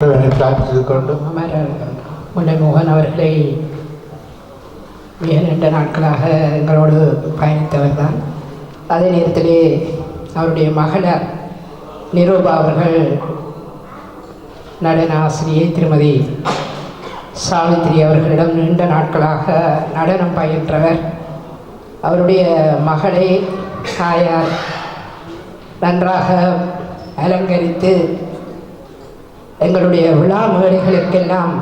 பிரார்த்தித்துக் மோகன் அவர்களை மிக நீண்ட நாட்களாக எங்களோடு பயணித்தவர் தான் அதே நேரத்திலே அவருடைய மகளர் நிரூபா அவர்கள் நடன ஆசிரியை திருமதி சாவித்திரி அவர்களிடம் நீண்ட நாட்களாக நடனம் பயின்றவர். அவருடைய மகளை தாயார் நன்றாக அலங்கரித்து எங்களுடைய விழா மேடைகளுக்கெல்லாம்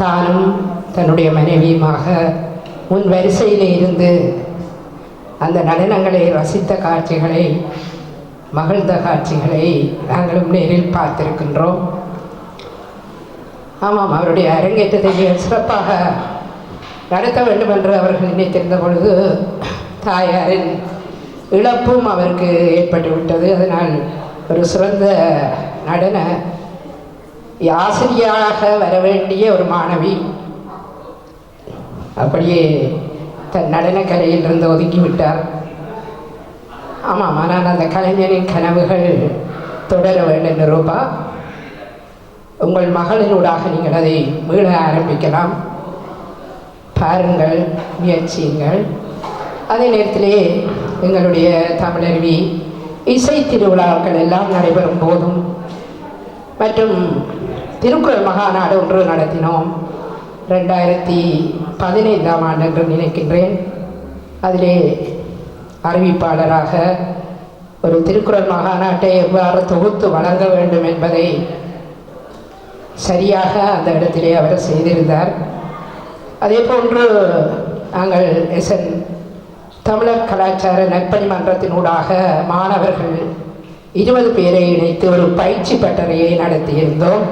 தானும் தன்னுடைய மனைவியுமாக முன் வரிசையிலே இருந்து அந்த நடனங்களை ரசித்த காட்சிகளை மகிழ்ந்த காட்சிகளை நாங்களும் நேரில் பார்த்திருக்கின்றோம். ஆமாம் அவருடைய அரங்கேற்றத்தை சிறப்பாக நடத்த வேண்டும் என்று அவர்கள் நினைத்திருந்த பொழுது தாயாரின் இழப்பும் அவருக்கு ஏற்பட்டுவிட்டது. அதனால் ஒரு சிறந்த நடன ஆசிரியராக வர வேண்டிய ஒரு மாணவி. அப்படியே தன் நடனக்கலையில் இருந்து விட்டார் ஆமாம் ஆனால் அந்த கலைஞரின் கனவுகள் தொடர வேண்டும் ரூபா உங்கள் மகளினூடாக நீங்கள் அதை மீள ஆரம்பிக்கலாம். பாருங்கள் முயற்சியுங்கள். அதே நேரத்திலே எங்களுடைய தமிழருவி இசை திருவிழாக்கள் எல்லாம் நடைபெறும் போதும். மற்றும் திருக்குறள் மகாநாடு ஒன்று நடத்தினோம். ரெண்டாயிரத்தி பதினைந்தாம் ஆண்டு என்று நினைக்கின்றேன். அதிலே அறிவிப்பாளராக ஒரு திருக்குறள் மகாநாட்டை எவ்வாறு தொகுத்து வழங்க வேண்டும் என்பதை சரியாக அந்த இடத்திலே அவர் செய்திருந்தார். அதே போன்று நாங்கள் எஸ்என் தமிழர் கலாச்சார நற்பணி மன்றத்தினூடாக மாணவர்கள் இருபது பேரை இணைத்து ஒரு பயிற்சி பட்டறையை நடத்தியிருந்தோம்.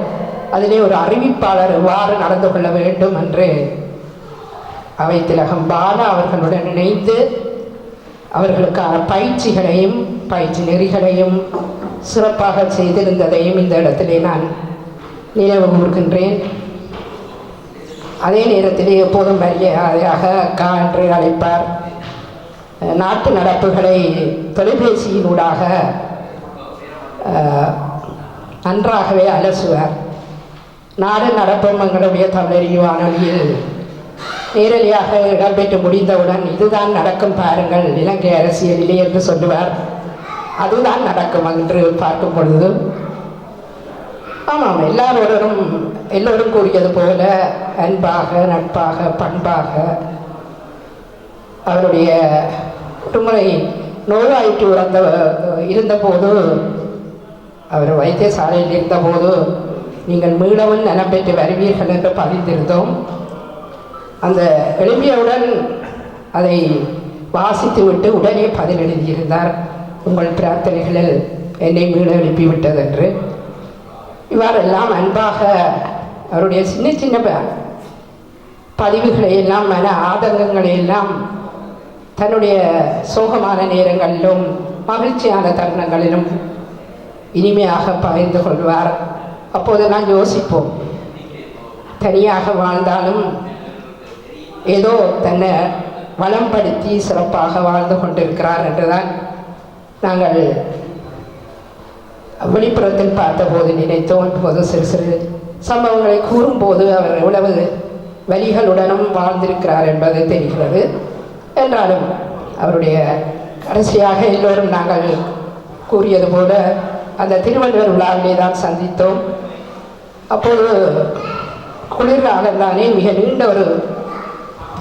அதிலே ஒரு அறிவிப்பாளர் எவ்வாறு நடந்து கொள்ள வேண்டும் என்று அவை திலகம் பாலா அவர்களுடன் இணைந்து அவர்களுக்கான பயிற்சிகளையும் பயிற்சி நெறிகளையும் சிறப்பாக செய்திருந்ததையும் இந்த இடத்திலே நான் நினைவு கூறுகின்றேன் அதே நேரத்திலே எப்போதும் மரியாதையாக அக்கா என்று அழைப்பார். நாட்டு நடப்புகளை தொலைபேசியினூடாக நன்றாகவே அலசுவார். நாடு நடப்பும் எங்களுடைய தமிழறிவு வானொலியில் நேரடியாக இடம்பெற்று முடிந்தவுடன் இதுதான் நடக்கும் பாருங்கள் இலங்கை அரசியலிலே என்று சொல்லுவார். அதுதான் நடக்கும் என்று பார்க்கும் பொழுது ஆமாம் எல்லாரோடும் எல்லோரும் கூறியது போல அன்பாக நட்பாக பண்பாக அவருடைய ஒருமுறை நோயாயிட்டு இறந்த இருந்தபோது அவர் வைத்தியசாலையில் இருந்தபோது நீங்கள் மீளவும் நினைப்பெற்று வருவீர்கள் என்று பதிந்திருந்தோம். அந்த எழுப்பியவுடன் அதை வாசித்துவிட்டு உடனே பதில் எழுதியிருந்தார் உங்கள் பிரார்த்தனைகளில் என்னை மீள எழுப்பிவிட்டது என்று இவ்வாறெல்லாம் அன்பாக அவருடைய சின்ன சின்ன பதிவுகளையெல்லாம் பதிவுகளை எல்லாம் மன ஆதங்கங்களை எல்லாம் தன்னுடைய சோகமான நேரங்களிலும் மகிழ்ச்சியான தருணங்களிலும் இனிமையாக பகிர்ந்து கொள்வார். அப்போதெல்லாம் யோசிப்போம். தனியாக வாழ்ந்தாலும் ஏதோ தன்னை வளம்படுத்தி சிறப்பாக வாழ்ந்து கொண்டிருக்கிறார் என்றுதான் நாங்கள் வெளிப்புறத்தில் பார்த்தபோது நினைத்தோம். இப்போது சிறு சிறு சம்பவங்களை கூறும்போது அவர் எவ்வளவு வலிகளுடனும் வாழ்ந்திருக்கிறார் என்பது தெரிகிறது. என்றாலும் அவருடைய கடைசியாக எல்லோரும் நாங்கள் கூறியது போல அந்த திருவள்ளுவர் விழாவிலே தான் சந்தித்தோம். அப்போது குளிர்காலம் தானே மிக நீண்ட ஒரு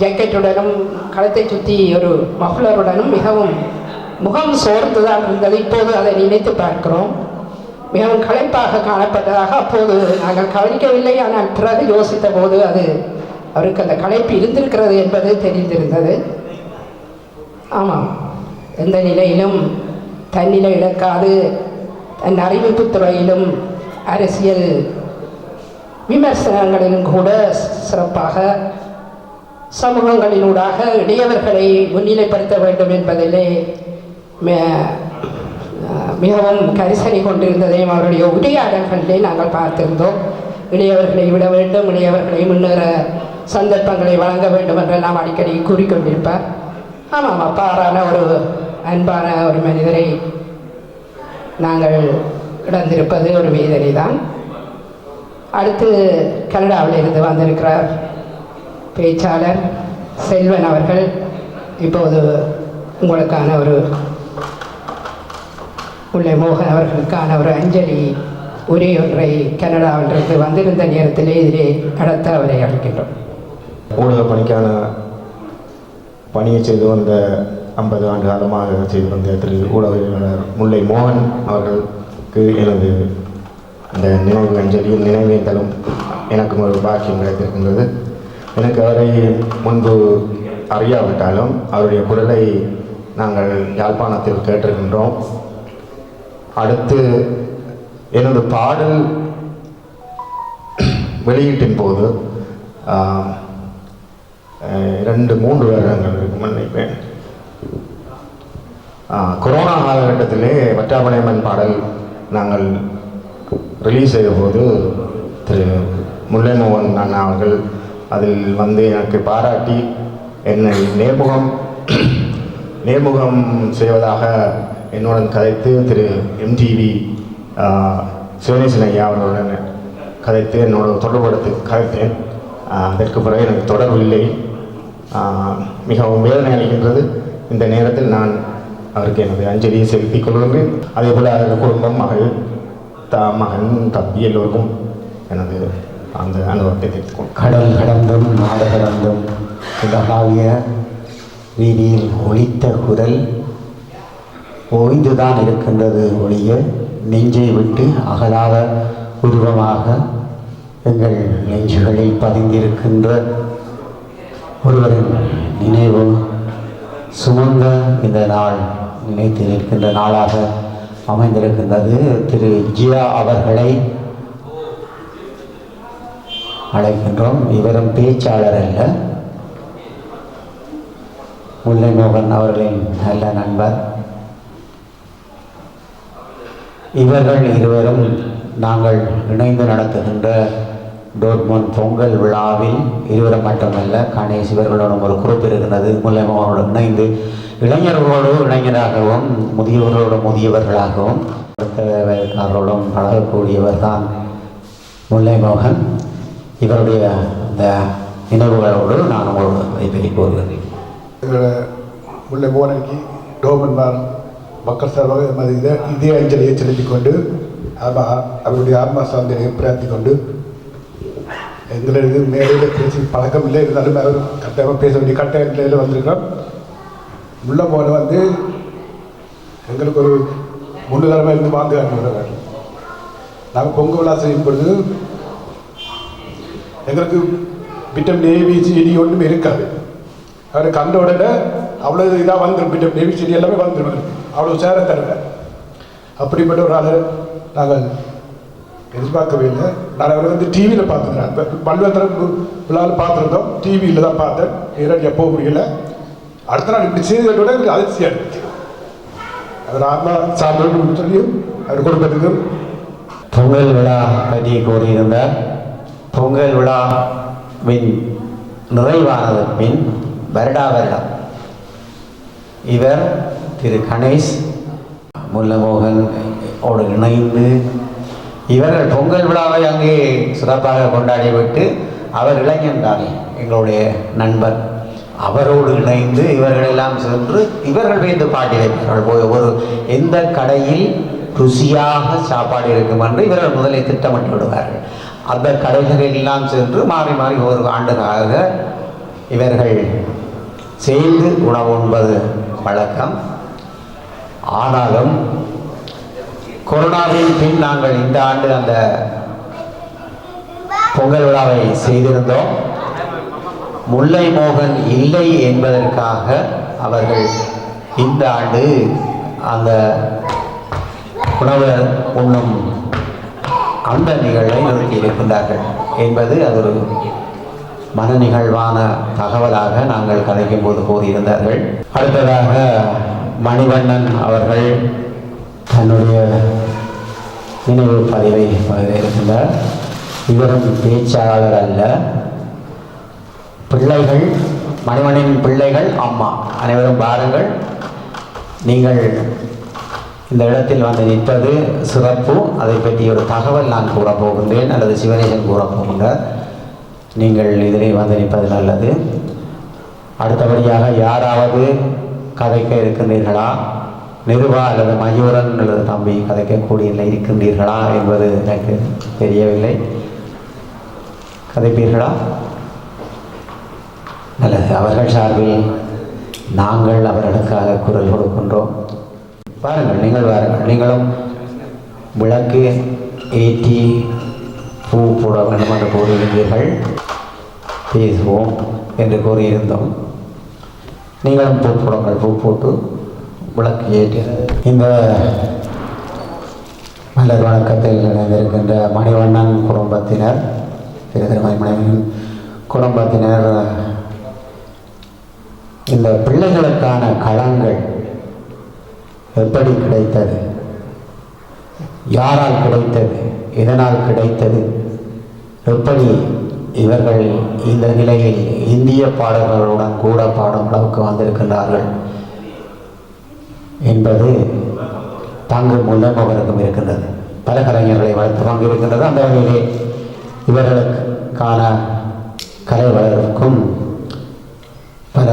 ஜாக்கெட்டுடனும் களத்தை சுற்றி ஒரு மஃப்ளருடனும் மிகவும் முகம் சோர்ந்து தான் இருந்தது. இப்போது அதை நினைத்து பார்க்கிறோம். மிகவும் களைப்பாக காணப்பட்டதாக அப்போது நாங்கள் கவனிக்கவில்லை. ஆனால் பிறகு யோசித்த போது அது அவருக்கு அந்த களைப்பு இருந்திருக்கிறது என்பது தெரிந்திருந்தது. ஆமாம். எந்த நிலையிலும் தன்னிலை இழக்காது. தன் அறிவிப்பு துறையிலும் அரசியல் விமர்சனங்களிலும் கூட சிறப்பாக சமூகங்களினூடாக இடையவர்களை முன்னிலைப்படுத்த வேண்டும் என்பதிலே மிகவும் கரிசனை கொண்டிருந்ததையும் அவருடைய உரையாடல்களிலே நாங்கள் பார்த்திருந்தோம். இளையவர்களை விட வேண்டும் இளையவர்களை முன்னேற சந்தர்ப்பங்களை வழங்க வேண்டும் என்று நாம் அடிக்கடி கூறிக்கொண்டிருப்பார். ஆமாம் அப்பாறான ஒரு அன்பான ஒரு மனிதரை நாங்கள் இடந்திருப்பது ஒரு வேதனை தான் அடுத்து கனடாவில் இருந்து வந்திருக்கிறார் பேச்சாளர் செல்வன் அவர்கள். இப்போது உங்களுக்கான ஒரு உள்ளே மோகன் அவர்களுக்கான ஒரு அஞ்சலி உரை ஒன்றை கனடாவிலிருந்து வந்திருந்த நேரத்திலே இதிலே நடத்த அவரை அழைக்கின்றோம். ஊடக பணிக்கான பணியை செய்து வந்த ஐம்பது ஆண்டு காலமாக செய்து வந்த திரு ஊடகவியலாளர் முல்லை மோகன் அவர்களுக்கு எனது அந்த நினைவு அஞ்சலியும் நினைவேந்தலும் எனக்கும் ஒரு பாக்கியம் கிடைத்திருக்கின்றது. எனக்கு அவரை முன்பு அறியாவிட்டாலும் அவருடைய குரலை நாங்கள் யாழ்ப்பாணத்தில் கேட்டிருக்கின்றோம். அடுத்து எனது பாடல் வெளியீட்டின் போது ரெண்டு மூன்று வருடங்கள் இருக்கும் நினைப்பேன். கொரோனா காலகட்டத்திலே வட்டாமலைமன் பாடல் நாங்கள் ரிலீஸ் செய்த போது திரு முல்லைமோகன் அண்ணா அவர்கள் அதில் வந்து எனக்கு பாராட்டி என்னை நேர்முகம் நேர்முகம் செய்வதாக என்னுடன் கதைத்து திரு எம்டிவி சிவனேசன் ஐயா அவர்களுடன் கதைத்து என்னோட தொடர்படுத்தி கதைத்தேன். அதற்கு பிறகு எனக்கு தொடர்பு இல்லை. மிகவும் வேதனை அளிக்கின்றது. இந்த நேரத்தில் நான் அவருக்கு எனது அஞ்சலியை செலுத்திக் கொள்கின்றேன். அதே போல் அவரது குடும்பம் மகள் த மகன் தம்பி எல்லோருக்கும் எனது அந்த அனுபவத்தை தெரிவித்துக் கடல் கடந்தும் நாடு கடந்தும் உலகாவிய வீதியில் ஒழித்த குரல் ஓய்ந்துதான் இருக்கின்றது ஒழிய நெஞ்சை விட்டு அகலாத உருவமாக எங்கள் நெஞ்சுகளில் பதிந்திருக்கின்ற ஒருவரின் நினைவு சுமந்த இந்த நாள் நினைத்து நிற்கின்ற நாளாக அமைந்திருக்கின்றது. திரு. ஜியா அவர்களை அழைக்கின்றோம். இவரும் பேச்சாளர் அல்ல. முல்லை மோகன் அவர்களின் நல்ல நண்பர். இவர்கள் இருவரும் நாங்கள் இணைந்து நடத்துகின்ற டோர்மோன் பொங்கல் விழாவில் இருவரும் மட்டுமல்ல கணேஷ் இவர்களோடும் ஒரு குறிப்பு இருக்கிறது முல்லைமோகனோடு இணைந்து இளைஞர்களோடு இளைஞராகவும் முதியவர்களோடு முதியவர்களாகவும் அடுத்த பழகக்கூடியவர் தான் முல்லை மோகன் இவருடைய இந்த நினைவுகளோடு நான் உங்களோட கைப்பற்றி கூறுகிறேன் எங்களோட முல்லை மோகனுக்கு டோமன்மார் மக்கள் சார்பாக இதே அஞ்சலியை செலுத்திக் கொண்டு அவருடைய ஆத்மா சாந்தியை பிரார்த்தி கொண்டு எங்களை இது மேடையில் பேசி பழக்கம் இல்லை இருந்தாலும் அவர் கட்டாயமாக பேச வேண்டிய கட்டாய நிலையில் வந்திருக்கிறோம். உள்ளே போல வந்து எங்களுக்கு ஒரு முன்னுதரமாக இருந்து வாழ்ந்து காட்டுகிறவர் நாங்கள் பொங்கல் விழா செய்யும் பொழுது எங்களுக்கு விட்டமின் செடி ஒன்றும் இருக்காது. அவர் கண்ட உடனே அவ்வளோ இதாக வந்துடும் விட்டமின் செடி எல்லாமே வந்துடும் அவ்வளோ சேர தருவேன் அப்படிப்பட்ட ஒரு ஆளை நாங்கள் எதிர்பார்க்கவே இல்லை. நான் அவரை வந்து டிவியில் பார்த்துக்கிறேன் பல்வேறு விழாவில் பார்த்துருந்தோம். டிவியில் தான் பார்த்தேன். நேரடியாக போக முடியல. அடுத்த நாள் இப்படி செய்ததோட எனக்கு அதிர்ச்சியாக இருந்துச்சு. அவர் ஆத்மா சாப்பிடணும்னு சொல்லி அவர் குடும்பத்துக்கு பொங்கல் விழா பற்றி கூறியிருந்தார் பொங்கல் விழா மின் நிறைவானது மின் வருடா வருடம். இவர் திரு கணேஷ் முல்லமோகன் ஓடு இணைந்து இவர்கள் பொங்கல் விழாவை அங்கே சிறப்பாக கொண்டாடிவிட்டு அவர் இளைஞன் தானே எங்களுடைய நண்பர். அவரோடு இணைந்து இவர்கள் எல்லாம் சென்று இவர்கள் வைத்து பாட்டி வைப்பார்கள். போய் ஒரு எந்த கடையில் ருசியாக சாப்பாடு இருக்கும் என்று இவர்கள் முதலில் திட்டமிட்டு விடுவார்கள். அந்த கடைகளில் எல்லாம் சென்று மாறி மாறி ஒரு ஆண்டுகளாக இவர்கள் சேர்ந்து உணவு உண்பது வழக்கம். ஆனாலும் கொரோனாவின் பின் நாங்கள் இந்த ஆண்டு அந்த பொங்கல் விழாவை செய்திருந்தோம். முல்லை மோகன் இல்லை என்பதற்காக அவர்கள் இந்த ஆண்டு அந்த உணவு உண்ணும் அந்த நிகழ்வை நிறுத்தி இருக்கின்றார்கள் என்பது அது ஒரு மன நிகழ்வான தகவலாக நாங்கள் கதைக்கும் போது கூறியிருந்தார்கள். அடுத்ததாக மணிவண்ணன் அவர்கள் தன்னுடைய நினைவு பதிவை பகிர இவரும் பேச்சாளர் அல்ல. பிள்ளைகள் மணிமணியின் பிள்ளைகள் அம்மா. அனைவரும் பாருங்கள். நீங்கள் இந்த இடத்தில் வந்து நிற்பது சிறப்பு. அதை பற்றி ஒரு தகவல் நான் கூறப்போகின்றேன் அல்லது சிவனேசன் கூறப்போகின்றார் நீங்கள் இதிலே வந்து நிற்பது நல்லது. அடுத்தபடியாக யாராவது கதைக்க இருக்கின்றீர்களா? நிருபா அல்லது மயூரன் அல்லது தம்பி கதைக்கக்கூடிய இருக்கின்றீர்களா என்பது எனக்கு தெரியவில்லை. கதைப்பீர்களா? நல்லது அவர்கள் சார்பில் நாங்கள் அவர்களுக்காக குரல் கொடுக்கின்றோம். பாருங்கள் நீங்கள் வாருங்கள் நீங்களும் விளக்கு ஏற்றி பூ போட வேண்டும் என்று கூறியிருந்தீர்கள். பேசுவோம் என்று கூறியிருந்தோம். நீங்களும் பூ போடுங்கள். பூ போட்டு விளக்கு ஏற்றி இந்த மலர் வணக்கத்தில் இணைந்திருக்கின்ற மணிவண்ணன் குடும்பத்தினர் திருதிருமதி மணிவண்ணன் குடும்பத்தினர் இந்த பிள்ளைகளுக்கான களங்கள் எப்படி கிடைத்தது? யாரால் கிடைத்தது? எதனால் கிடைத்தது? எப்படி இவர்கள் இந்த நிலையில் இந்திய பாடல்களுடன் கூட பாடும் அளவுக்கு வந்திருக்கின்றார்கள்? என்பது தாங்கும் மூலம் அவருக்கும் இருக்கின்றது. பல கலைஞர்களை வளர்த்து பங்கு இருக்கின்றது. அந்த வகையிலே இவர்களுக்கான கலை வளர்க்கும் பல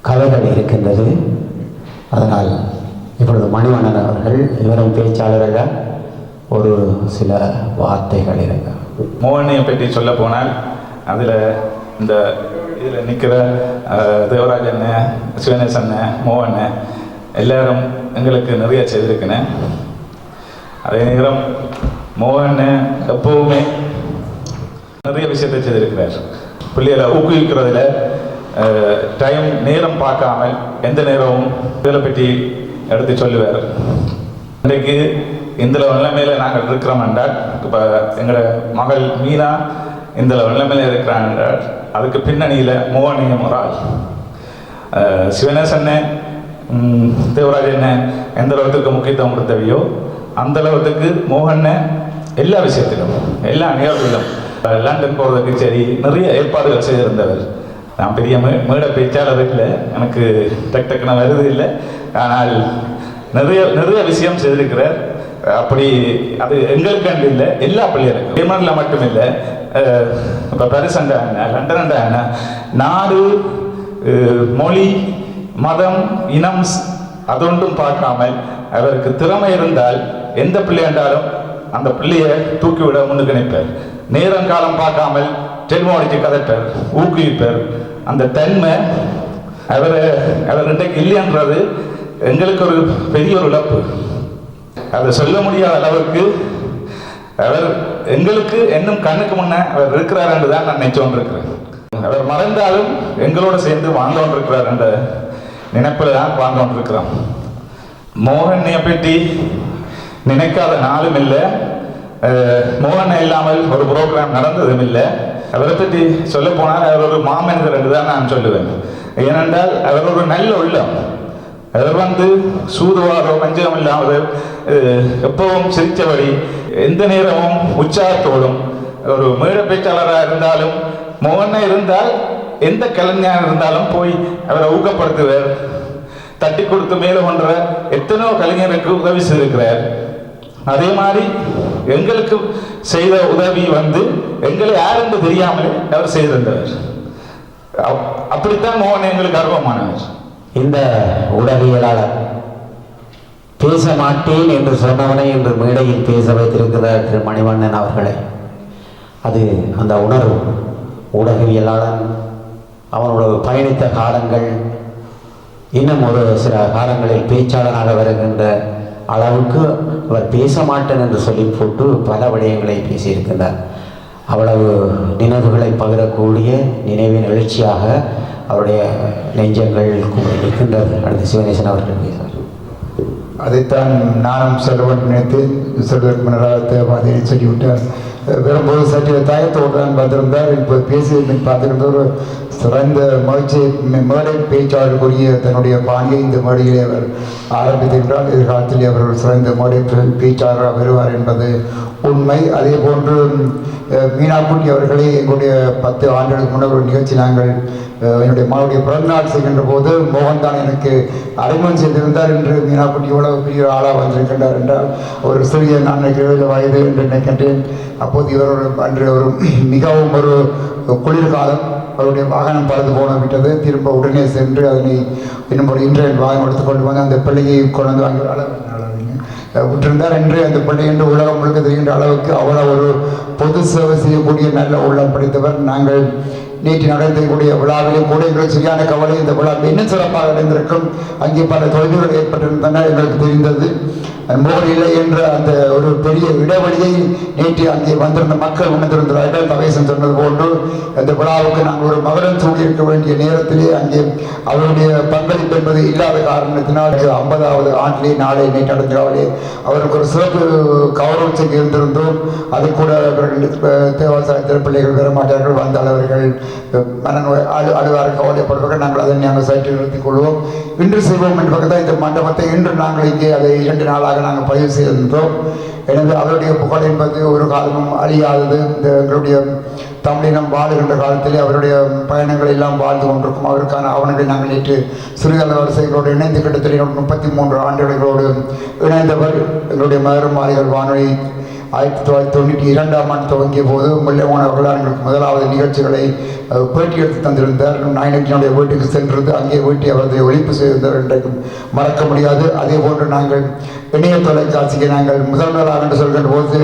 கலைகள் இருக்கின்றது. அதனால் இப்பொழுது மணிவண்ணன் அவர்கள் இவரும் பேச்சாளர்கள் ஒரு சில வார்த்தைகள் இருக்க. மோகனையை பற்றி சொல்ல போனால் அதில் இந்த இதில் நிற்கிற தேவராஜ் அண்ணன் சிவனேஷ் அண்ணன் மோகன் எல்லாரும் எங்களுக்கு நிறைய செய்திருக்கினேன் அதே நேரம் மோகண்ண எப்பவுமே நிறைய விஷயத்தை செய்திருக்கிறார். பிள்ளைகளை ஊக்குவிக்கிறதுல டைம் நேரம் பார்க்காமல் எந்த நேரமும் இதில் பற்றி எடுத்து சொல்லுவார். இன்றைக்கு இந்த நிலைமையில நாங்கள் இருக்கிறோம் என்றால் இப்போ எங்களோட மகள் மீனா இந்த நிலைமையில இருக்கிறான் என்றால் அதுக்கு பின்னணியில் மோகனியம் ஒரு ஆள் அஹ் சிவனேசன்னு தேவராஜ் என்ன எந்த அளவுக்கு முக்கியத்துவம் கொடுத்தவையோ அந்த அளவுக்கு மோகன் எல்லா விஷயத்திலும் எல்லா நிகழ்வுகளும் லண்டன் போகிறதுக்கு சரி நிறைய ஏற்பாடுகள் செய்திருந்தவர். நான் பெரிய மே மேடை பேச்சாளர் இல்லை எனக்கு டக் டக்குன்னு வருது இல்லை ஆனால் நிறைய நிறைய விஷயம் செய்திருக்கிறார். அப்படி அது எங்களுக்கு இல்லை எல்லா பிள்ளைகளுக்கும். ஜெர்மனில் மட்டும் இல்லை இப்போ பரிசண்டா என்ன லண்டனண்டா என்ன நாடு மொழி மதம் இனம் அதொன்றும் பார்க்காமல் அவருக்கு திறமை இருந்தால் எந்த பிள்ளையாண்டாலும் அந்த பிள்ளையை தூக்கிவிட முன்னுக்கு நினைப்பார் நேரம் காலம் பார்க்காமல் டெலிமோ அடித்து கதைப்பார் ஊக்குவிப்பார். அந்த தன்மை அவர் அவர் இன்றைக்கு இல்லைன்றது எங்களுக்கு ஒரு பெரிய ஒரு இழப்பு. அதை சொல்ல முடியாத அளவுக்கு அவர் எங்களுக்கு இன்னும் கண்ணுக்கு முன்ன அவர் இருக்கிறார் என்று தான் நான் நினைச்சு அவர் மறைந்தாலும் எங்களோட சேர்ந்து வாழ்ந்தோன் இருக்கிறார் என்ற நினைப்பில் தான் வாழ்ந்தோன் இருக்கிறோம் மோகனையை பற்றி நினைக்காத நாளும் இல்லை. மோகனை இல்லாமல் ஒரு ப்ரோக்ராம் நடந்ததும் இல்லை. அவரை பற்றி சொல்ல போனால் அவர் ஒரு மாமனிதர் என்று தான் நான் சொல்லுவேன். ஏனென்றால் அவர் ஒரு நல்ல உள்ளம். அவர் வந்து சூதுவாரோ பஞ்சகம் இல்லாமல் எப்பவும் சிரித்தபடி எந்த நேரமும் உற்சாகத்தோடும் ஒரு மேட பேச்சாளராக இருந்தாலும் மோகன இருந்தால் எந்த கலைஞர் இருந்தாலும் போய் அவரை ஊக்கப்படுத்துவார் தட்டி கொடுத்து மேலே பண்ற எத்தனையோ கலைஞருக்கு உதவி செய்திருக்கிறார் அதே மாதிரி எங்களுக்கு செய்த உதவி வந்து எங்களை யாருன்னு தெரியாமலே அவர் செய்திருந்தவர் அப்- அப்படித்தான் மோகன் எங்களுக்கு அருவமானவர் இந்த உலகியலாளர் பேச மாட்டேன் என்று சொன்னவனை இன்று மேடையில் பேச வைத்திருக்கிறார் திரு மணிவண்ணன் அவர்களை. அது அந்த உணர்வு. ஊடகவியலாளன் அவனோட பயணித்த காலங்கள் இன்னும் ஒரு சில காலங்களில் பேச்சாளராக வருகின்ற அளவுக்கு அவர் பேச மாட்டேன் என்று சொல்லி போட்டு பல விடயங்களை பேசியிருக்கின்றார். அவ்வளவு நினைவுகளை பகிரக்கூடிய நினைவின் எழுச்சியாக அவருடைய நெஞ்சங்கள் இருக்கின்றது அடுத்து சிவனேசன் அவர்கள் பேசுவார் அதைத்தான் நானும் சொல்ல வேண்டும் நினைத்து சொல்வதற்கு முன்னராக தேவாதையை சொல்லிவிட்டார். வரும்போது சற்று தயத்தோடுதான் வந்திருந்தார் இப்போ பேசியதை பார்த்திருந்த ஒரு சிறந்த மகிழ்ச்சி மேடை பேச்சாளருக்குரிய தன்னுடைய பாணியை இந்த மேடையிலே அவர் ஆரம்பித்திருக்கிறார். எதிர்காலத்தில் அவர் ஒரு சிறந்த மேடை பேச்சாளராக வருவார் என்பது உண்மை. அதே போன்று மீனாக்குட்டி அவர்களே எங்களுடைய பத்து ஆண்டுகளுக்கு முன்னர் ஒரு நிகழ்ச்சி நாங்கள் என்னுடைய மகளுடைய பிறந்தநாள் செய்கின்ற போது மோகன்தான் எனக்கு அறிமுகம் செய்திருந்தார் என்று மீனாக்குட்டி இவ்வளவு பெரிய ஆளாக வந்திருக்கின்றார் என்றால் ஒரு சிறிய நான் நினைக்கிறேன் வயது என்று நினைக்கின்றேன். அப்போது இவர் ஒரு அன்று ஒரு மிகவும் ஒரு குளிர்காலம். அவருடைய வாகனம் பறந்து போன விட்டது. திரும்ப உடனே சென்று அதனை இன்னும் ஒரு இன்றைய வாகனம் எடுத்துக்கொண்டு வந்து அந்த பிள்ளையை கொண்டு வந்து வாங்கி விட்டிருந்தார் என்று அந்த பிள்ளை என்று உலகம் முழுக்க தெரிகின்ற அளவுக்கு அவ்வளோ ஒரு பொது சேவை செய்யக்கூடிய நல்ல உள்ளம் படைத்தவர். நாங்கள் நேற்று நடந்தக்கூடிய விழாவிலே கூட எங்களுக்கு சரியான கவலை இந்த விழா இன்னும் சிறப்பாக நடந்திருக்கும் அங்கே பல தொலைவுகள் ஏற்பட்டிருந்தன எங்களுக்கு தெரிந்தது. மோகன் இல்லை என்ற அந்த ஒரு பெரிய இடைவெளியை நேற்று அங்கே வந்திருந்த மக்கள் உணர்ந்திருந்தார்கள் கவேசம் சொன்னது போன்று அந்த விழாவுக்கு நாங்கள் ஒரு மகரம் சூடியிருக்க வேண்டிய நேரத்திலே அங்கே அவருடைய பங்களிப்பு என்பது இல்லாத காரணத்தினால் ஐம்பதாவது ஆண்டிலே நாளை நேற்று நடந்தாலே அவருக்கு ஒரு சிறப்பு கௌரவத்துக்கு இருந்திருந்தோம். அது கூட அவர்கள் தேவாசார பிள்ளைகள் வர மாட்டார்கள் வந்தால் அவர்கள் மனநோய் அழு அழுவார் கவலைப்படுவார்கள். நாங்கள் அதை நாங்கள் சற்று நிறுத்திக் கொள்வோம். இன்று செய்வோம் என்பது இந்த மண்டபத்தை இன்று நாங்கள் இங்கே அதை இரண்டு நாளாக நாங்கள் பதிவு செய்திருந்தோம். எனவே அவருடைய புகழ் என்பது ஒரு காலமும் அழியாதது. இந்த எங்களுடைய தமிழினம் வாழுகின்ற காலத்திலே அவருடைய பயணங்கள் எல்லாம் வாழ்ந்து கொண்டிருக்கும். அவருக்கான ஆவணங்களை நாங்கள் நேற்று சிறுகால வரிசைகளோடு இணைந்து கிட்டத்தட்ட முப்பத்தி மூன்று ஆண்டுகளோடு இணைந்தவர். எங்களுடைய மகரும் மாலைகள் வானொலி ஆயிரத்தி தொள்ளாயிரத்தி தொண்ணூற்றி இரண்டாம் ஆண்டு துவங்கிய போது முல்லைமோன் அவர்கள் எங்களுக்கு முதலாவது நிகழ்ச்சிகளை பேட்டி எடுத்து தந்திருந்தார் நாயனத்தினுடைய வீட்டுக்கு சென்றது. அங்கே வீட்டை அவரது ஒழிப்பு செய்திருந்தார் என்றைக்கும் மறக்க முடியாது. அதே போன்று நாங்கள் இணைய தொலைக்காட்சிக்கு நாங்கள் முதல் நாளாக என்று சொல்கின்ற போது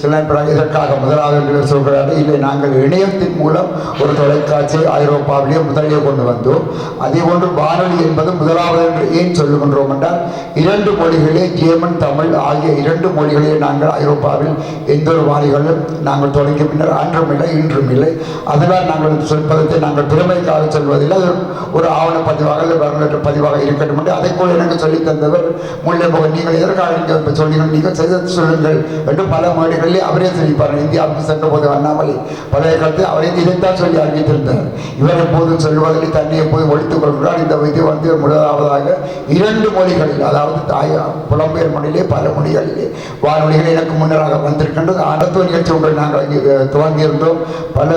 சில நேரம் இதற்காக முதலாவது என்று சொல்கிறார் இல்லை நாங்கள் இணையத்தின் மூலம் ஒரு தொலைக்காட்சி ஐரோப்பாவிலேயே முதலிலே கொண்டு வந்தோம். அதே போன்று வானொலி என்பது முதலாவது என்று ஏன் சொல்லுகின்றோம் என்றால் இரண்டு மொழிகளே ஜேமன் தமிழ் ஆகிய இரண்டு மொழிகளே நாங்கள் ஐரோப்பாவில் எந்த ஒரு வாரிகளும் நாங்கள் தொடங்கிய பின்னர் அன்றும் இல்லை இன்றும் இல்லை. அதனால் நாங்கள் என்று சொல்வதற்கு நாங்கள் திறமைக்காக சொல்வதில்லை. அது ஒரு ஆவண பதிவாக இல்லை வரலாற்று பதிவாக இருக்கட்டும் என்று அதை கூட எனக்கு சொல்லி தந்தவர் முல்லை போக நீங்கள் எதற்காக நீங்கள் இப்ப நீங்கள் செய்த சொல்லுங்கள் என்று பல மேடைகளிலே அவரே சொல்லிப்பார். இந்தியாவுக்கு சென்ற போது அண்ணாமலை பழைய காலத்தில் அவரே இதைத்தான் சொல்லி அறிவித்திருந்தார். இவர் எப்போதும் சொல்வதில் தன்னை எப்போதும் ஒழித்துக் கொள்கிறார். இந்த இது வந்து முதலாவதாக இரண்டு மொழிகளில் அதாவது தாய் புலம்பெயர் மொழியிலே பல மொழிகளிலே வானொலிகள் எனக்கு முன்னராக வந்திருக்கின்றது. அடுத்த நிகழ்ச்சி ஒன்றை நாங்கள் இங்கே துவங்கியிருந்தோம். பல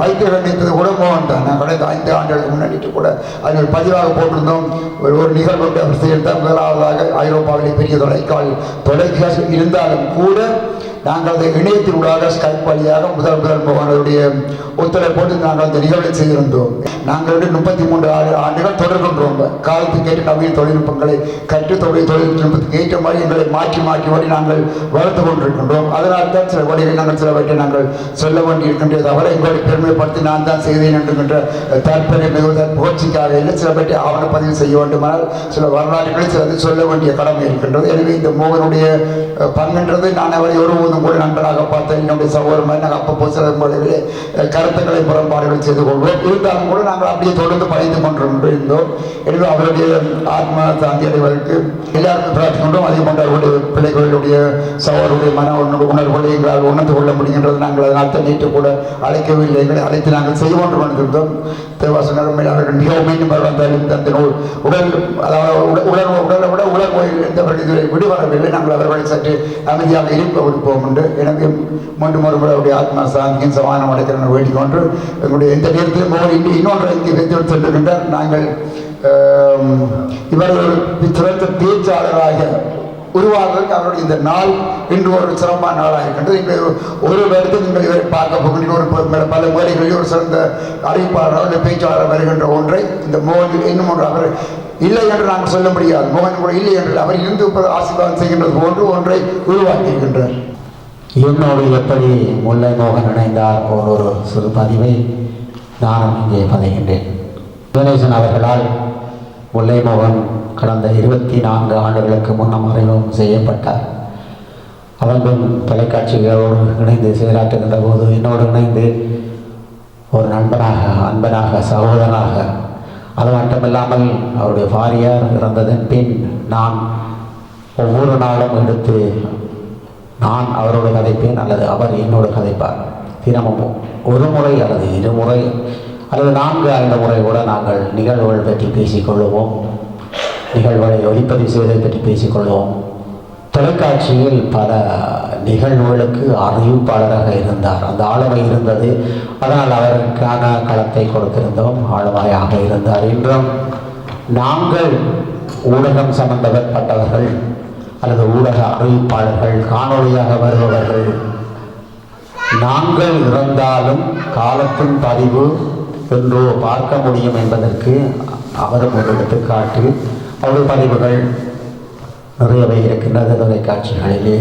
வைத்தியர்கள் ஆரம்பித்தது கூட மோகன் தான் நான் கடந்த ஐந்து ஆண்டுகளுக்கு முன்னாடிட்டு கூட அதில் பதிவாக போட்டிருந்தோம். ஒரு ஒரு நிகழ்வு அவர் முதலாவதாக ஐரோப்பாவிலே பெரிய தொலைக்கால் தொலைக்காட்சி இருந்தாலும் கூட நாங்கள் அந்த இணையத்தினூடாக ஸ்கைப் வழியாக முதல் முதல் மோகனுடைய ஒத்துழைப்பு போட்டு நாங்கள் அந்த நிகழ்வை செய்திருந்தோம். நாங்கள் வந்து முப்பத்தி மூன்று ஆறு ஆண்டுகள் தொடர்கின்றோம். காலத்துக்கு ஏற்ற நவீன தொழில்நுட்பங்களை கற்று தொழில் தொழில்நுட்பத்துக்கு ஏற்ற மாதிரி எங்களை மாற்றி மாற்றி வழி நாங்கள் வளர்த்து கொண்டிருக்கின்றோம். அதனால் தான் சில வழிகளை நாங்கள் சிலவற்றை நாங்கள் சொல்ல வேண்டியிருக்கின்றே தவிர எங்களுடைய பெருமைப்படுத்தி நான் தான் செய்தேன் என்கின்ற தற்பெரிய மிகுந்த புகழ்ச்சிக்காக இல்லை சிலவற்றை ஆவணப்பதிவு செய்ய வேண்டுமானால் சில வரலாற்றுகளை சிலது சொல்ல வேண்டிய கடமை இருக்கின்றது. எனவே இந்த மோகனுடைய பங்குன்றது நான் அவரை ஒருபோதும் கூட நண்பராக பார்த்தேன் என்னுடைய சகோதரர் மாதிரி நாங்கள் அப்பப்போ சில முறையில் கருத்துக்களை புறம்பாடுகள் செய்து கொள்வோம். இருந்தாலும் கூட நாங்கள் அப்படியே தொடர்ந்து பயந்து கொண்டிருந்தோம். எனவே அவருடைய ஆத்மா சாந்தி அடைவதற்கு எல்லாருக்கும் பிரார்த்திக்கின்றோம் அதே போன்ற அவருடைய பிள்ளைகளுடைய சகோதரருடைய மன உணர்வு உணர்வுகளை எங்களால் உணர்ந்து கொள்ள முடிகின்றது. நாங்கள் அதனால் தான் நேற்று கூட அழைக்கவில்லை. எங்களை அழைத்து நாங்கள் செய்து கொண்டு வந்திருந்தோம். தேவாசனர் அவர்கள் மிகவும் மீண்டும் வந்தாலும் அந்த நூல் உடல் அதாவது உட- உடல் உடலை விட உடல் எந்த இருந்தவர்கள் இதுவரை விடுபடவில்லை. நாங்கள் அவர்களை சற்று அமைதியாக இருக்க விடுப்போம் உண்டு. எனவே மூன்று ஒரு முறை அவருடைய ஆத்மா சாந்தியும் சமானம் அடைக்கிறேன் வேண்டிக் கொண்டு எங்களுடைய எந்த நேரத்திலும் அவர் இன்னும் இன்னொன்று இங்கே வைத்து நாங்கள் ஆம், இவர் ஒரு சிறந்த பேச்சாளராக உருவாகுவதற்கு அவருடைய இந்த நாள் இன்று ஒரு சிறப்பான நாளாக இருக்கின்றது. நீங்கள் ஒரு வருடத்தில் நீங்கள் இவரை பார்க்க போகின்ற ஒரு பல முறைகளில் ஒரு சிறந்த அறிவிப்பாளராக இந்த பேச்சாளர் வருகின்ற ஒன்றை இந்த மோகன் இன்னும் ஒன்று அவர் இல்லை என்று நாங்கள் சொல்ல முடியாது. மோகன் கூட இல்லை என்று அவர் இருந்து ஆசீர்வாதம் செய்கின்றது போன்று ஒன்றை உருவாக்கி இருக்கின்றார் என்னோடு எப்படி முல்லை மோகன் இணைந்தார் போன்ற ஒரு சிறு பதிவை நான் இங்கே பதிகின்றேன். கணேசன் அவர்களால் முல்லை மோகன் கடந்த இருபத்தி நான்கு ஆண்டுகளுக்கு முன்னம் அறிமுகம் செய்யப்பட்டார். அவர்களும் தொலைக்காட்சிகளோடு இணைந்து செயலாற்றுகின்ற போது என்னோடு இணைந்து ஒரு நண்பனாக அன்பனாக சகோதரனாக அது மட்டுமில்லாமல் அவருடைய பாரியார் இறந்ததன் பின் நான் ஒவ்வொரு நாளும் எடுத்து நான் அவரோடு கதைப்பேன் அல்லது அவர் என்னோடு கதைப்பார். தினமும் ஒரு முறை அல்லது இருமுறை அல்லது நான்கு ஐந்து முறை கூட நாங்கள் நிகழ்வுகள் பற்றி பேசிக்கொள்வோம். நிகழ்வுகளை ஒளிப்பதிவு செய்வதை பற்றி பேசிக்கொள்வோம். தொலைக்காட்சியில் பல நிகழ்வுகளுக்கு அறிவிப்பாளராக இருந்தார். அந்த ஆளுமை இருந்தது. அதனால் அவருக்கான களத்தை கொடுத்திருந்தோம். ஆளுமையாக இருந்தார். என்றும் நாங்கள் ஊடகம் சம்பந்தப்பட்டவர்கள் அல்லது ஊடக அறிவிப்பாளர்கள் காணொளியாக வருபவர்கள் நாங்கள் இறந்தாலும் காலத்தின் பதிவு என்றோ பார்க்க முடியும் என்பதற்கு அவரும் ஒரு எடுத்துக்காட்டு. அவருடைய பதிவுகள் நிறையவே இருக்கின்றது. தொலைக்காட்சிகளிலே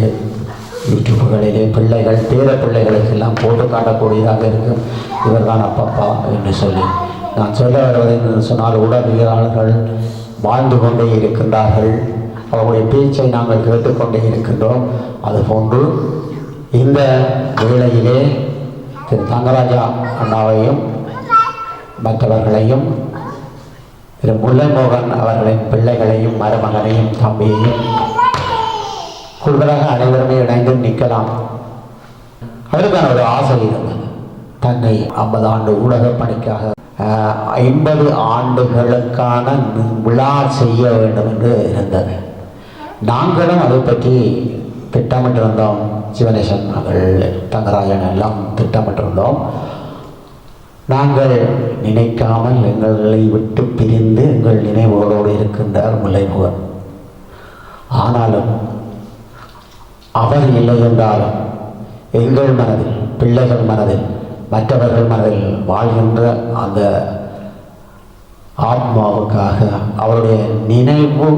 யூடியூப்புகளிலே பிள்ளைகள் பேர பிள்ளைகளுக்கெல்லாம் போட்டு காட்டக்கூடியதாக இருக்கும். இவர்தான் அப்பப்பா என்று சொல்லி. நான் சொல்ல வருவது என்று சொன்னால் ஊடகவியலாளர்கள் வாழ்ந்து கொண்டே இருக்கின்றார்கள். அவர்களுடைய பேச்சை நாங்கள் கேட்டுக்கொண்டே இருக்கின்றோம். அதுபோன்று இந்த வேளையிலே திரு தங்கராஜா அண்ணாவையும் மற்றவர்களையும் திரு முல்லைமோகன் அவர்களின் பிள்ளைகளையும் மருமகனையும் தம்பியையும் கூடுதலாக அனைவருமே இணைந்து நிற்கலாம். அதற்கான ஒரு ஆசை இருந்தது. தன்னை ஐம்பது ஆண்டு ஊடக பணிக்காக ஐம்பது ஆண்டுகளுக்கான விழா செய்ய வேண்டும் என்று இருந்தது. நாங்களும் அதை பற்றி திட்டமிட்டிருந்தோம். சிவனேசன் அவர்கள் தங்கராஜன் எல்லாம் திட்டமிட்டிருந்தோம். நாங்கள் நினைக்காமல் எங்களை விட்டு பிரிந்து எங்கள் நினைவுகளோடு இருக்கின்றார் முல்லைமுகன் ஆனாலும் அவர் இல்லை என்றாலும் எங்கள் மனதில் பிள்ளைகள் மனதில் மற்றவர்கள் மனதில் வாழ்கின்ற அந்த ஆத்மாவுக்காக அவருடைய நினைவு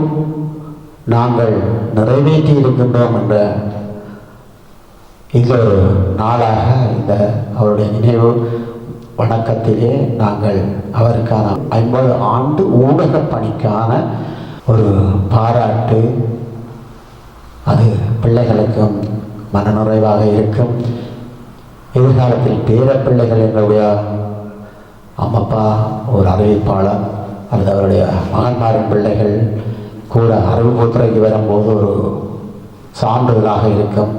நாங்கள் நிறைவேற்றி இருக்கின்றோம் என்ற இந்த ஒரு நாளாக இந்த அவருடைய நினைவு வணக்கத்திலே நாங்கள் அவருக்கான ஐம்பது ஆண்டு ஊடக பணிக்கான ஒரு பாராட்டு அது பிள்ளைகளுக்கும் மனநிறைவாக இருக்கும். எதிர்காலத்தில் பேர பிள்ளைகள் எங்களுடைய அம்மப்பா ஒரு அறிவிப்பாளர் அல்லது அவருடைய மகன்மாரின் பிள்ளைகள் கூட அறிவுத்துறைக்கு வரும்போது ஒரு சான்றிதழாக இருக்கும்.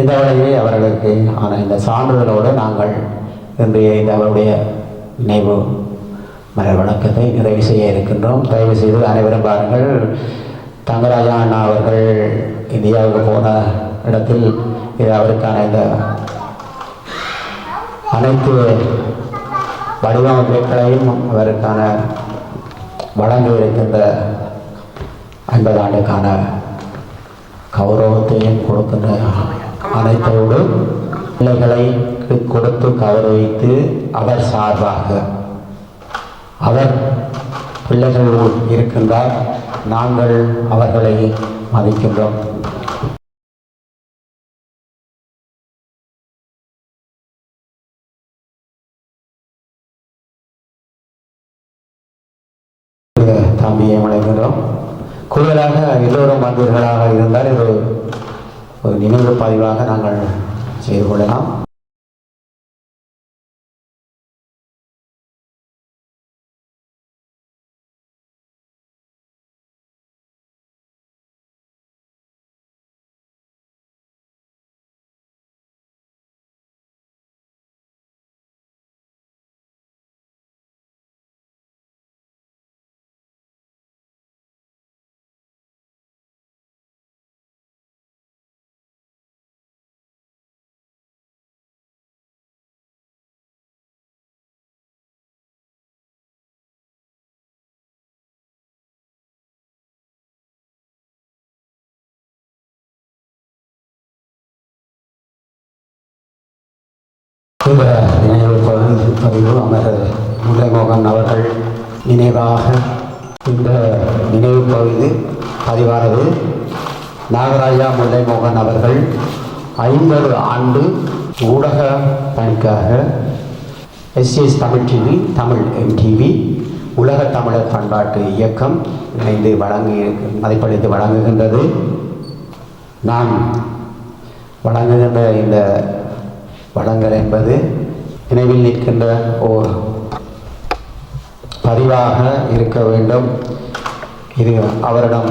இந்த வேளையிலே அவர்களுக்கு ஆனால் இந்த சான்றிதழோடு நாங்கள் இன்றைய இந்த அவருடைய நினைவு மலர் வணக்கத்தை நிறைவு செய்ய இருக்கின்றோம். தயவு செய்து அனைவரும் பாருங்கள் தங்கராஜா அண்ணா அவர்கள் இந்தியாவுக்கு போன இடத்தில் இது அவருக்கான இந்த அனைத்து வடிவமைப்புகளையும் அவருக்கான வழங்க இருக்கின்ற ஐம்பது ஆண்டுக்கான கௌரவத்தையும் கொடுக்கின்ற அனைத்தோடு பிள்ளைகளை கொடுத்து கௌரவித்து அவர் சார்பாக அவர் பிள்ளைகள் இருக்கின்றார். நாங்கள் அவர்களை மதிக்கின்றோம். தம்பியை வழங்குகிறோம் கூடுதலாக எல்லோரும் வந்தவர்களாக இருந்தால் இது ஒரு நினைவு பதிவாக நாங்கள் செய்து கொள்ளலாம். இந்த நினைவு பதிவு அமர் முல்லைமோகன் அவர்கள் நினைவாக இந்த நினைவு பகுதி பதிவானது. நாகராஜா முல்லைமோகன் அவர்கள் ஐம்பது ஆண்டு ஊடக பணிக்காக SS Tamil TV Tamil MTV உலக தமிழர் பண்பாட்டு இயக்கம் இணைந்து வழங்கி மதிப்பளித்து வழங்குகின்றது. நான் வழங்குகின்ற இந்த வளங்கள் என்பது நினைவில் நிற்கின்ற ஓர் பதிவாக இருக்க வேண்டும். இது அவரிடம்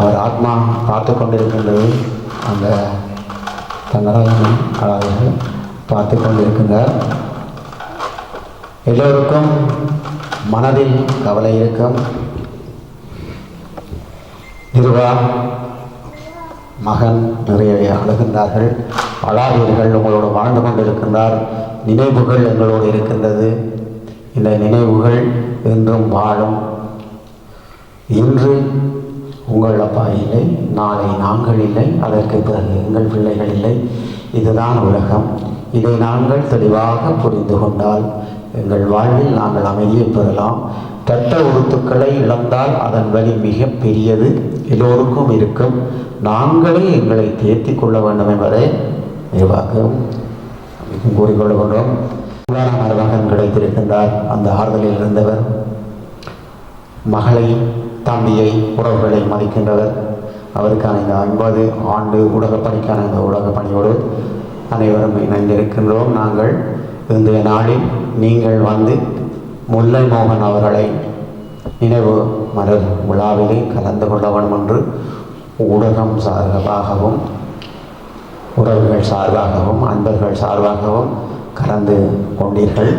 அவர் ஆத்மா பார்த்து கொண்டிருக்கின்றது. அந்த தங்கராஜன் அவர்கள் பார்த்து கொண்டிருக்கின்றார். எல்லோருக்கும் மனதில் கவலை இருக்கும். நிர்வா மகன் நிறைய அழுகின்றார்கள். அழாதீர்கள் உங்களோடு வாழ்ந்து கொண்டிருக்கின்றார். நினைவுகள் எங்களோடு இருக்கின்றது. இந்த நினைவுகள் என்றும் வாழும். இன்று உங்கள் அப்பா இல்லை நாளை நாங்கள் இல்லை அதற்கு பிறகு எங்கள் பிள்ளைகள் இல்லை. இதுதான் உலகம். இதை நாங்கள் தெளிவாக புரிந்து கொண்டால் எங்கள் வாழ்வில் நாங்கள் அமைதியை பெறலாம். கெட்ட உறுத்துக்களை இழந்தால் அதன் வழி மிக பெரியது. எல்லோருக்கும் இருக்கும். நாங்களே எங்களை தேர்த்தி கொள்ள வேண்டும் என்பதை நிர்வாகம் கூறிக்கொள்கின்றோம் மருமகன் கிடைத்திருக்கின்றார். அந்த ஆறுதலில் இருந்தவர் மகளை தம்பியை உறவுகளை மதிக்கின்றவர். அவருக்கான இந்த ஐம்பது ஆண்டு ஊடகப் பணிக்கான இந்த ஊடகப் பணியோடு அனைவரும் இணைந்திருக்கின்றோம். நாங்கள் இன்றைய நாளில் நீங்கள் வந்து முல்லை மோகன் அவர்களை நினைவு மலர் விழாவிலே கலந்து கொள்ள வேண்டும் என்று ஊடகம் சார்பாகவும் உறவுகள் சார்பாகவும் அன்பர்கள் சார்பாகவும் கலந்து கொண்டீர்கள்.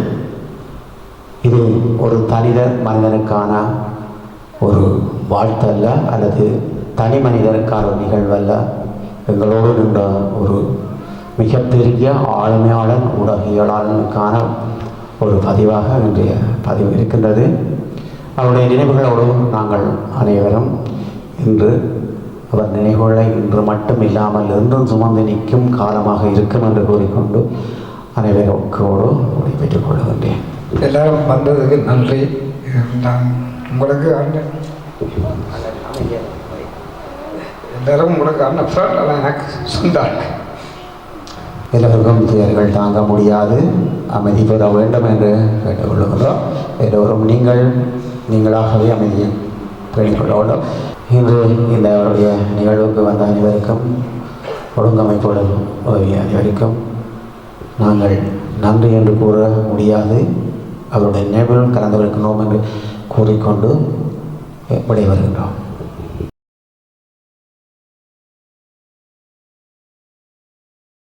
இது ஒரு தனித மனிதனுக்கான ஒரு வாழ்த்தல்ல அல்லது தனி மனிதனுக்கான ஒரு நிகழ்வல்ல எங்களோடு நின்ற ஒரு மிகப்பெரிய ஆளுமையாளன் ஊடகியலாளனுக்கான ஒரு பதிவாக இன்றைய பதிவு இருக்கின்றது. அவருடைய நினைவுகளோடு நாங்கள் அனைவரும் இன்று அவர் நினைவுகளை இன்று மட்டும் இல்லாமல் என்றும் சுமந்து நிற்கும் காலமாக இருக்கும் என்று கூறிக்கொண்டு அனைவரோடு விடைபெற்றுக் கொள்கின்றேன். எல்லாரும் வந்ததுக்கு நன்றி. நான் உங்களுக்கு எல்லாரும் உங்களுக்கு அண்ணன் ஃப்ரெண்ட் ஆனால் எனக்கு சொந்த அண்ணன் எல்லோருக்கும் துயர்கள் தாங்க முடியாது. அமைதி பெற வேண்டும் என்று கேட்டுக்கொள்ளுகிறோம் எல்லோரும் நீங்கள் நீங்களாகவே அமைதியை பேணிக்கொள்ள வேண்டும் இன்று இந்த அவருடைய நிகழ்வுக்கு வந்த அனைவருக்கும் ஒழுங்கமைப்புடன் உதவிய அனைவருக்கும் நாங்கள் நன்றி என்று கூற முடியாது. அவருடைய நினைவில் கலந்து கொள்கின்றோம் என்று கூறிக்கொண்டு விடை வருகின்றோம்